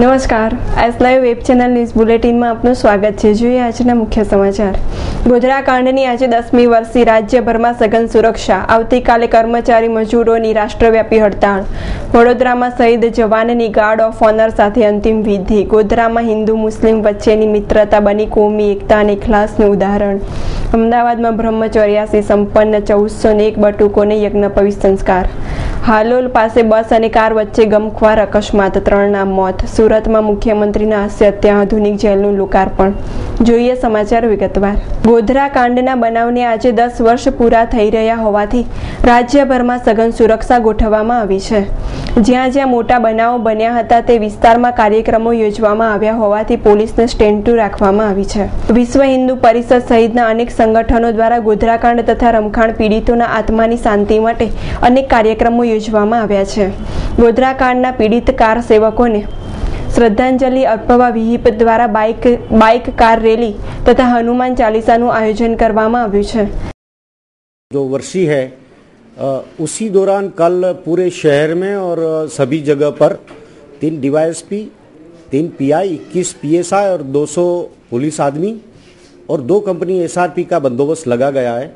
નમસ્કાર. S live web channel news બુલેટિનમાં આપનું સ્વાગત છે. જોઈએ આજના મુખ્ય સમાચાર. ગોધરા કાંડની આજે દસમી વર્ષથી રાજ્યભરમાં સઘન સુરક્ષા, આવતીકાલે કર્મચારી મજૂરોની રાષ્ટ્રવ્યાપી હડતાળ. વડોદરામાં શહીદ જવાનની ગાર્ડ ઓફ ઓનર સાથે અંતિમ વિધિ. ગોધરામાં હિન્દુ, મુસ્લિમ વચ્ચેની મિત્રતા બની કોમી, એકતા અને ખલાસનું ઉદાહરણ. અમદાવાદમાં બ્રહ્મચર્યાસી સંપન્ન ચૌદસો ને એક બટુકોને યજ્ઞ સંસ્કાર. હાલોલ પાસે બસ અને કાર વચ્ચે ગમખ્વાર અકસ્માત. ત્રણના મોત. સુરતમાં મુખ્યમંત્રીના હસ્તે અત્યાધુનિક જેલનું લોકાર્પણ. જોઈએ સમાચાર વિગતવાર. ગોધરા કાંડના બનાવને આજે દસ વર્ષ પૂરા થઈ રહ્યા હોવાથી રાજ્યભરમાં સઘન સુરક્ષા ગોઠવવામાં આવી છે. જ્યાં જ્યાં મોટા બનાવો બન્યા હતા તે વિસ્તારમાં કાર્યક્રમો યોજવામાં આવ્યા હોવાથી પોલીસને સ્ટેન્ડ ટુ રાખવામાં આવી છે. વિશ્વ હિન્દુ પરિષદ સહિતના અનેક સંગઠનો દ્વારા ગોધરાકાંડ તથા રમખાણ પીડિતોના આત્માની શાંતિ માટે અનેક કાર્યક્રમો યોજવામાં આવ્યા છે. ગોધરાકાંડના પીડિત કાર સેવકોને શ્રદ્ધાંજલિ અર્પવા વિહિપ દ્વારા બાઇક બાઇક કાર રેલી તથા હનુમાન ચાલીસાનું આયોજન કરવામાં આવ્યું છે. જો વર્ષી હૈ उसी दौरान कल पूरे शहर में और सभी जगह पर तीन डीवाईएसपी तीन पीआई इक्कीस पीएसआई और 200 पुलिस आदमी और दो कंपनी एसआरपी का बंदोबस्त लगा गया है।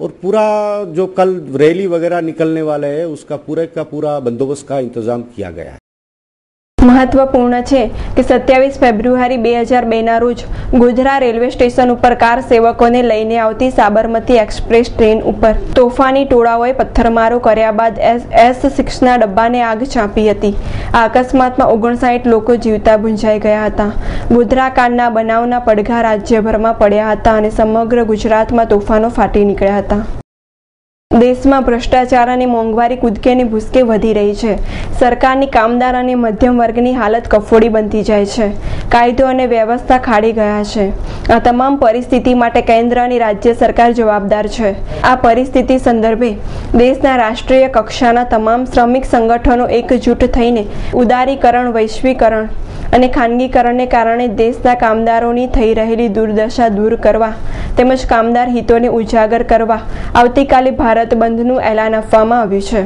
और पूरा जो कल रैली वगैरह निकलने वाले है, उसका पूरे का पूरा बंदोबस्त का इंतज़ाम किया गया है। મહત્વપૂર્ણ છે કે સત્યાવીસ ફેબ્રુઆરી બે હજાર બેના રોજ ગોધરા રેલવે સ્ટેશન ઉપર કાર સેવકોને લઈને આવતી સાબરમતી એક્સપ્રેસ ટ્રેન ઉપર તોફાની ટોળાઓએ પથ્થરમારો કર્યા બાદ એસ એસ સિક્સના ડબ્બાને આગ ચાંપી હતી. આ અકસ્માતમાં ઓગણસાઠ લોકો જીવતા ભૂંજાઈ ગયા હતા. ગોધરા કાંડના બનાવના પડઘા રાજ્યભરમાં પડ્યા હતા અને સમગ્ર ગુજરાતમાં તોફાનો ફાટી નીકળ્યા હતા. દેશમાં ભ્રષ્ટાચાર અને મોંઘવારી કૂદકેની ભૂસકે વધી રહી છે. સરકારની કામદાર અને મધ્યમ વર્ગની હાલત કફોડી બનતી જાય છે. કાયદો અને વ્યવસ્થા ખાડી ગયા છે. આ તમામ પરિસ્થિતિ માટે કેન્દ્ર અને રાજ્ય સરકાર જવાબદાર છે. આ પરિસ્થિતિ સંદર્ભે દેશના રાષ્ટ્રીય કક્ષાના તમામ શ્રમિક સંગઠનો એકજૂટ થઈને ઉદારીકરણ, વૈશ્વિકરણ અને ખાનગીકરણને કારણે દેશના કામદારોની થઈ રહેલી દુર્દશા દૂર કરવા તેમજ કામદાર હિતોને ઉજાગર કરવા આવતીકાલે ભારત બંધનું એલાન આપવામાં આવ્યું છે.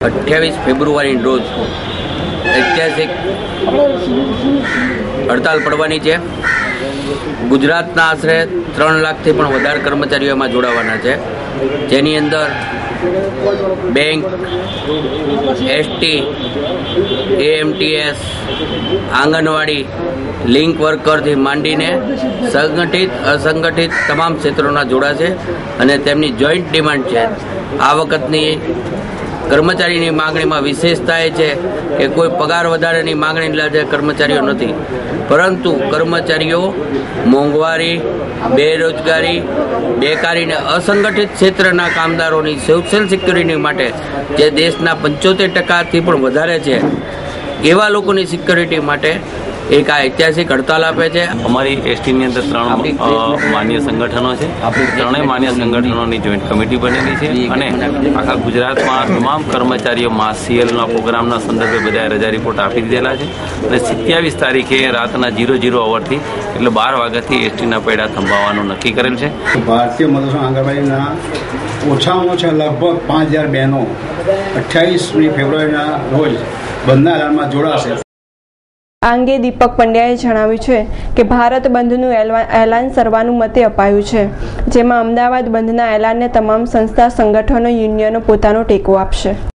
અઠ્યાવીસ ફેબ્રુઆરી રોજ ઐતિહાસિક હડતાલ પડવાની છે. ગુજરાતના આશરે ત્રણ લાખથી પણ વધારે કર્મચારીઓ એમાં જોડાવાના છે. જેની અંદર bank ST AMTS anganwadi, link વર્કરથી માંડીને સંગઠિત, અસંગઠિત તમામ ક્ષેત્રોના જોડાશે અને તેમની જોઈન્ટ ડિમાન્ડ છે. આ વખતની કર્મચારીની માંગણીમાં વિશેષતા એ છે કે કોઈ પગાર વધારાની માંગણી લાદે કર્મચારીઓ નથી. પરંતુ કર્મચારીઓ મોંઘવારી, બેરોજગારી, બેકારી અને અસંગઠિત ક્ષેત્રના કામદારોની સોશિયલ સિક્યુરિટી માટે જે દેશના પંચોતેર ટકાથી પણ વધારે છે, એવા લોકોની સિક્યુરિટી માટે એક આ ઐતિહાસિક હડતાલ આપે છે. અમારી એસટીની અંદર ત્રણ માન્ય સંગઠનો છે. ત્રણેય માન્ય સંગઠનોની જોઈન્ટ કમિટી બનેલી છે અને આખા ગુજરાતમાં તમામ કર્મચારીઓ માસ સીએલના પ્રોગ્રામના સંદર્ભે બધા રજા રિપોર્ટ આપી દીધેલા છે. અને સિત્યાવીસ તારીખે રાતના જીરો જીરો અવરથી એટલે બાર વાગ્યાથી એસટીના પૈડા થંભાવવાનું નક્કી કરેલ છે. ભારતીય મધુસૂદન આંગણવાડીના ઓછામાં ઓછા લગભગ પાંચ હજાર બહેનો અઠ્યાવીસમી ફેબ્રુઆરીના રોજ બંધારણમાં જોડાશે. આ અંગે દીપક પંડ્યાએ જણાવ્યું છે કે ભારત બંધનું એલાન સર્વાનુમતે અપાયું છે, જેમાં અમદાવાદ બંધના એલાનને તમામ સંસ્થા, સંગઠનો, યુનિયનો પોતાનો ટેકો આપશે.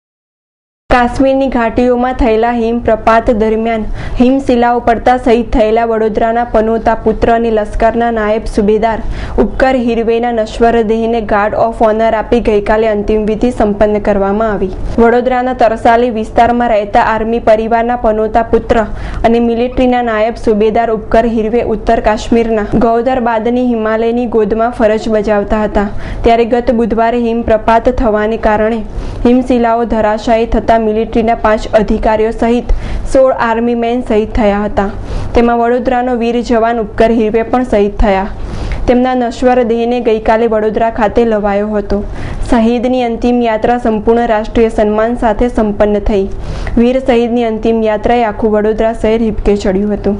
કાશ્મીરની ઘાટીઓમાં થયેલા હિમપ્રપાત દરમિયાન હિમશિલાઓ પડતા શહીદ થયેલા વડોદરાના પનોતા પુત્ર અને લશ્કરના નાયબ સુબેદાર ઉપકર હિરવેના નશ્વર દેહને ગાર્ડ ઓફ ઓનર આપી ગઈકાલે અંતિમ વિધિ સંપન્ન કરવામાં આવી. વડોદરાના તરસાલી વિસ્તારમાં રહેતા આર્મી પરિવારના પનોતા પુત્ર અને મિલિટરીના નાયબ સુબેદાર ઉપકર હિરવે ઉત્તર કાશ્મીરના ગૌદર બાદની હિમાલયની ગોદમાં ફરજ બજાવતા હતા. ત્યારે ગત બુધવારે હિમપ્રપાત થવાને કારણે હિમશિલાઓ ધરાશાયી થતા મિલિટરીના પાંચ અધિકારીઓ સહિત સોળ આર્મી મેન શહીદ થયા હતા. તેમાં વડોદરાનો વીર જવાન ઉપકર હિરવે પણ શહીદ થયા. તેમના નશ્વર દેહને ગઈકાલે વડોદરા ખાતે લવાયો હતો. શહીદની અંતિમ યાત્રા સંપૂર્ણ રાષ્ટ્રીય સન્માન સાથે સંપન્ન થઈ. વીર શહીદની અંતિમ યાત્રાએ આખું વડોદરા શહેર હિપકે ચડ્યું હતું.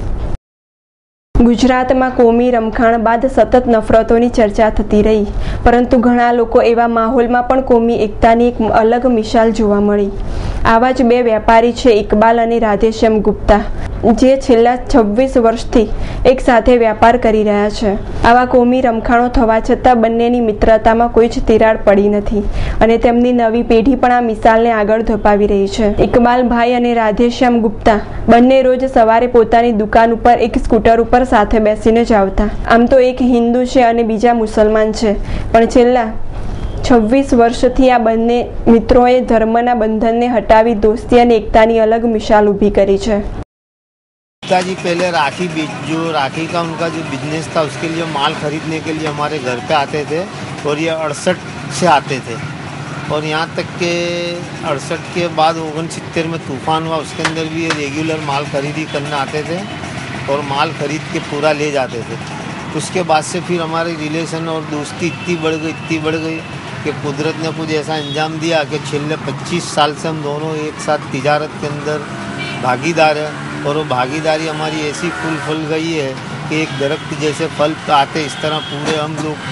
ગુજરાતમાં કોમી રમખાણ બાદ સતત નફરતોની ચર્ચા થતી રહી. પરંતુ ઘણા લોકો એવા માહોલમાં પણ કોમી એકતાની એક અલગ મિસાલ જોવા મળી. આવા જ બે વેપારી છે, ઇકબાલ અને રાધેશ્યામ ગુપ્તા, જે છેલ્લા છવ્વીસ વર્ષથી એક સાથે વેપાર કરી રહ્યા છે. આવા કોમી રમખાણો થવા છતાં બંનેની મિત્રતામાં કોઈ જ તિરાડ પડી નથી અને તેમની નવી પેઢી પણ આ મિસાલને આગળ ધપાવી રહી છે. ઇકબાલભાઈ અને રાધેશ્યામ ગુપ્તા બંને રોજ સવારે પોતાની દુકાન ઉપર એક સ્કૂટર ઉપર સાથે બેસીને જ આવતા. આમ તો એક હિન્દુ છે અને બીજા મુસલમાન છે, પણ છેલ્લા છવ્વીસ વર્ષથી આ બંને મિત્રોએ ધર્મના બંધનને હટાવી દોસ્તી અને એકતાની અલગ મિસાલ ઊભી કરી છે पिताजी पहले राखी बेच जो राखी का उनका जो बिजनेस था उसके लिए माल खरीदने के लिए हमारे घर पे आते थे और ये अड़सठ से आते थे और यहाँ तक के अड़सठ के बाद ओगन सितर में तूफान हुआ उसके अंदर भी ये रेगुलर माल खरीदी करने आते थे और माल खरीद के पूरा ले जाते थे उसके बाद से फिर हमारी रिलेशन और दोस्ती इतनी बढ़ गई इतनी बढ़ गई कि कुदरत ने कुछ ऐसा अंजाम दिया कि छेल्ले 25 साल से हम दोनों एक साथ तिजारत के अंदर भागीदार हैं और वो भागीदारी हमारी ऐसी फूल फूल गई है कि एक दरख्त जैसे फल आते इस तरह पूरे हम लोग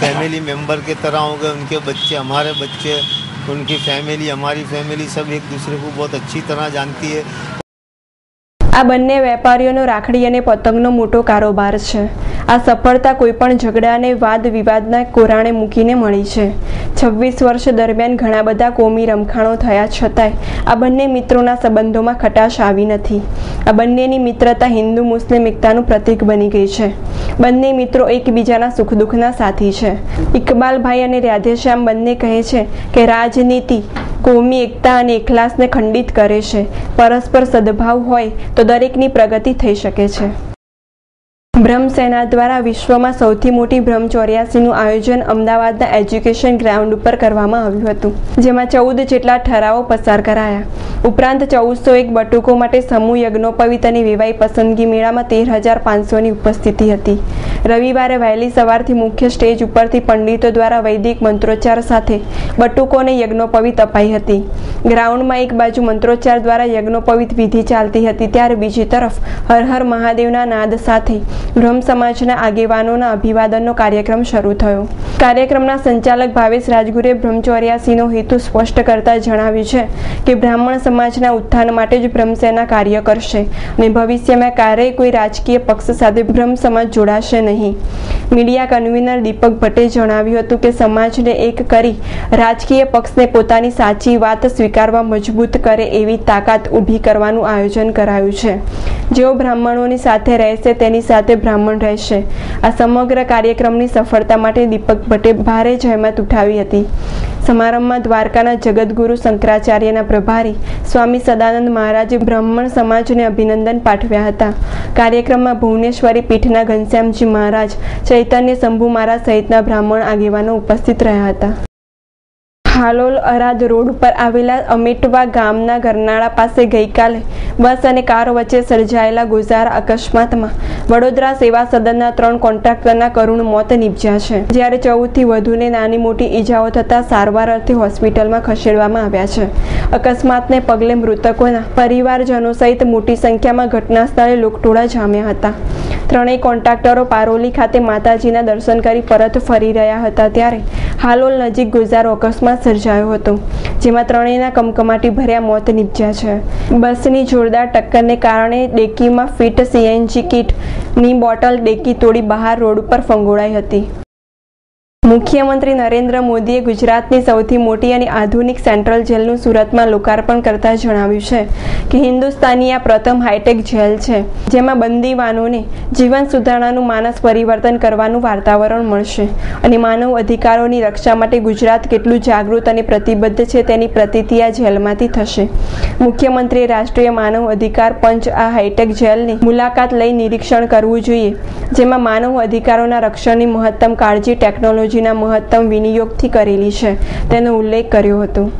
फैमिली मेंबर के तरह हो गए उनके बच्चे हमारे बच्चे उनकी फैमिली हमारी फैमिली सब एक दूसरे को बहुत अच्छी तरह जानती है આ બંને વેપારીઓનો રાખડી અને પતંગનો મોટો કારોબાર છે આ સફળતા કોઈપણ ઝઘડાને વાદ વિવાદના કોરાણે મૂકીને મળી છે. છવ્વીસ વર્ષ દરમિયાન ઘણા બધા કોમી રમખાણો થયા છતાંય આ બંને મિત્રોના સંબંધોમાં ખટાશ આવી નથી. આ બંનેની મિત્રતા હિન્દુ મુસ્લિમ એકતાનું પ્રતીક બની ગઈ છે. બંને મિત્રો એકબીજાના સુખ દુઃખના સાથી છે. ઇકબાલભાઈ અને રાધેશ્યામ બંને કહે છે કે રાજનીતિ, કોમી એકતા અને એકલાસને ખંડિત કરે છે. પરસ્પર સદભાવ હોય તો દરેકની પ્રગતિ થઈ શકે છે. બ્રહ્મસેના દ્વારા વિશ્વમાં સૌથી મોટી બ્રહ્મ ચોર્યાસીનું આયોજન અમદાવાદના એજ્યુકેશન ગ્રાઉન્ડ ઉપર કરવામાં આવ્યું હતું, જેમાં ચૌદ જેટલા ઠરાવો પસાર કરાયા. ઉપરાંત ચૌદસો એક બટુકો માટે સમૂહ યજ્ઞોપવિત અને વિવાહ પસંદગી મેળામાં તેર હજાર પાંચસોની ઉપસ્થિતિ હતી. રવિવારે વહેલી સવારથી મુખ્ય સ્ટેજ ઉપરથી પંડિતો દ્વારા વૈદિક મંત્રોચ્ચાર સાથે બટુકોને યજ્ઞોપવિત અપાઈ હતી. ગ્રાઉન્ડમાં એક બાજુ મંત્રોચ્ચાર દ્વારા યજ્ઞોપવિત વિધિ ચાલતી હતી, ત્યારે બીજી તરફ હર હર મહાદેવના નાદ સાથે બ્રહ્મ સમાજના આગેવાનોના અભિવાદનનો કાર્યક્રમ શરૂ થયો. કાર્યક્રમના સંચાલક ભાવેશ રાજગુરે બ્રહ્મચોર્યાસીનો હેતુ સ્પષ્ટ કરતા જણાવ્યું છે કે બ્રાહ્મણ સમાજના ઉત્થાન માટે જ બ્રહ્મસેના કાર્ય કરશે અને ભવિષ્યમાં ક્યારેય કોઈ રાજકીય પક્ષ સાથે બ્રહ્મ સમાજ જોડાશે નહીં. મીડિયા કન્વીનર દીપક ભટ્ટે જણાવ્યું હતું કે સમાજને એક કરી રાજકીય પક્ષને પોતાની સાચી વાત સ્વીકારવા મજબૂત કરે એવી તાકાત ઊભી કરવાનું આયોજન કરાયું છે. જેઓ બ્રાહ્મણોની સાથે રહેશે તેની સાથે બ્રાહ્મણ રહેશે. આ સમગ્ર કાર્યક્રમની સફળતા માટે દીપક ભટ્ટે ભારે જહેમત ઉઠાવી હતી. સમારંભમાં દ્વારકાના જગદગુરુ શંકરાચાર્યના પ્રભારી સ્વામી સદાનંદ મહારાજે બ્રાહ્મણ સમાજને અભિનંદન પાઠવ્યા હતા. કાર્યક્રમમાં ભુવનેશ્વરી પીઠના ઘનશ્યામજી મહારાજ, ચૈતન્ય શંભુ મહારાજ સહિતના બ્રાહ્મણ આગેવાનો ઉપસ્થિત રહ્યા હતા. હાલોલ અરાદ રોડ પર આવેલા અમેટવા ગામના ગરનાળા પાસે ગઈકાલે બસ અને કાર વચ્ચે સર્જાયેલા ગોઝાર અકસ્માતમાં વડોદરા સેવા સદનના ત્રણ કોન્ટ્રાક્ટરના કરુણ મોત નીપજ્યા છે. જ્યારે ચૌદથી વધુને નાની મોટી ઈજાઓ થતાં સારવાર અર્થે હોસ્પિટલમાં ખસેડવામાં આવ્યા છે. અકસ્માતને પગલે મૃતકોના પરિવારજનો સહિત મોટી સંખ્યામાં ઘટના સ્થળે લોકટોળા જામ્યા હતા. ત્રણેય કોન્ટ્રાક્ટરો પારોલી ખાતે માતાજીના દર્શન કરી પરત ફરી રહ્યા હતા ત્યારે હાલોલ નજીક ગુજારો અકસ્માત સર્જાયો હતો, જેમાં ત્રણેયના કમકમાટી ભર્યા મોત નીપજ્યા છે. બસની જોરદાર ટક્કરને કારણે ડેકીમાં ફિટ સીએનજી કિટની બોટલ ડેકી તોડી બહાર રોડ ઉપર ફંગોળાઈ હતી. મુખ્યમંત્રી નરેન્દ્ર મોદીએ ગુજરાતની સૌથી મોટી અને આધુનિક સેન્ટ્રલ જેલનું સુરતમાં લોકાર્પણ કરતા જણાવ્યું છે કે હિન્દુસ્તાની આ પ્રથમ હાઈટેક જેલ છે, જેમાં બંદીવાનોને જીવન સુધારણાનું માનસ પરિવર્તન કરવાનું વાતાવરણ મળશે અને માનવ અધિકારોની રક્ષા માટે ગુજરાત કેટલું જાગૃત અને પ્રતિબદ્ધ છે તેની પ્રતિતિ આ જેલમાંથી થશે. મુખ્યમંત્રીએ રાષ્ટ્રીય માનવ અધિકાર પંચ આ હાઈટેક જેલની મુલાકાત લઈ નિરીક્ષણ કરવું જોઈએ, જેમાં માનવ અધિકારોના રક્ષણની મહત્તમ કાળજી, ટેકનોલોજી ટેકનોલોજીના મહત્તમ વિનિયોગથી કરેલી છે, તેનો ઉલ્લેખ કર્યો હતો.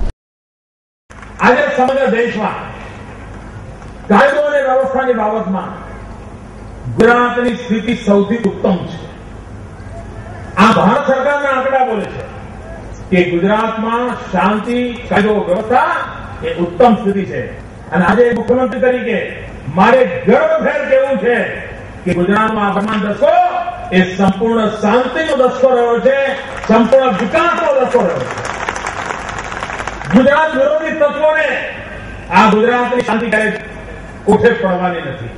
આજે સમગ્ર દેશમાં કાયદો અને વ્યવસ્થાની બાબતમાં ગુજરાતની સ્થિતિ સૌથી ઉત્તમ છે. આ ભારત સરકારના આંકડા બોલે છે કે ગુજરાતમાં શાંતિ, કાયદો, વ્યવસ્થા એ ઉત્તમ સ્થિતિ છે. અને આજે મુખ્યમંત્રી તરીકે મારે ગર્વભેર કેવું છે કે ગુજરાતમાં વર્તમાન દસકો એ સંપૂર્ણ શાંતિનો દસકો રહ્યો છે, સંપૂર્ણ વિકાસનો દસકો રહ્યો છે. ગુજરાત વિરોધી તત્વોને આ ગુજરાતની શાંતિ ક્યારે કોઠે પડવાની નથી.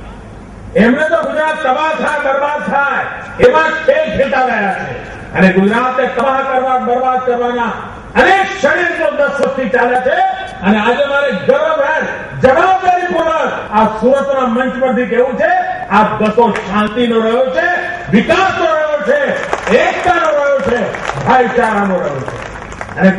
એમને તો ગુજરાત તબાહ થાય બરબાદ થાય, એવા ખેલ ખેલતા રહ્યા છે. અને ગુજરાતને તબાહ કરવા, બરબાદ કરવાના અનેક ષડયંત્રો દસ વર્ષથી ચાલે છે. અને આજે મારે ગર્વભેર જવાબદારીપૂર્વક આ સુરતના મંચ પરથી કેવું છે, આ દસો શાંતિનો રહ્યો છે, વિકાસનો રહ્યો છે, એકતાનો રહ્યો છે, ભાઈચારાનો રહ્યો છે.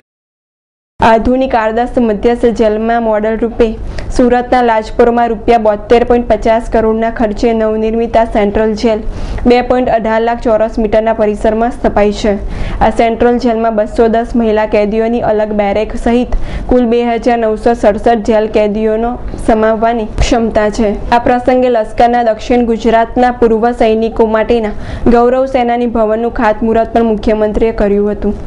આધુનિક આદર્શ મધ્યસ્થ જેલમાં મોડલ રૂપે સુરતના લાજપુરમાં રૂપિયા બોતેર પોઈન્ટ પચાસ કરોડના ખર્ચે નવનિર્મિત આ સેન્ટ્રલ જેલ બે પોઈન્ટ અઢાર લાખ ચોરસ મીટરના પરિસરમાં સ્થપાઈ છે. આ સેન્ટ્રલ જેલમાં બસો દસ મહિલા કેદીઓની અલગ બેરેક સહિત કુલ બે હજાર નવસો સડસઠ જેલ કેદીઓનો સમાવવાની ક્ષમતા છે. આ પ્રસંગે લશ્કરના દક્ષિણ ગુજરાતના પૂર્વ સૈનિકો માટેના ગૌરવ સેનાની ભવનનું ખાતમુહૂર્ત પણ મુખ્યમંત્રીએ કર્યું હતું.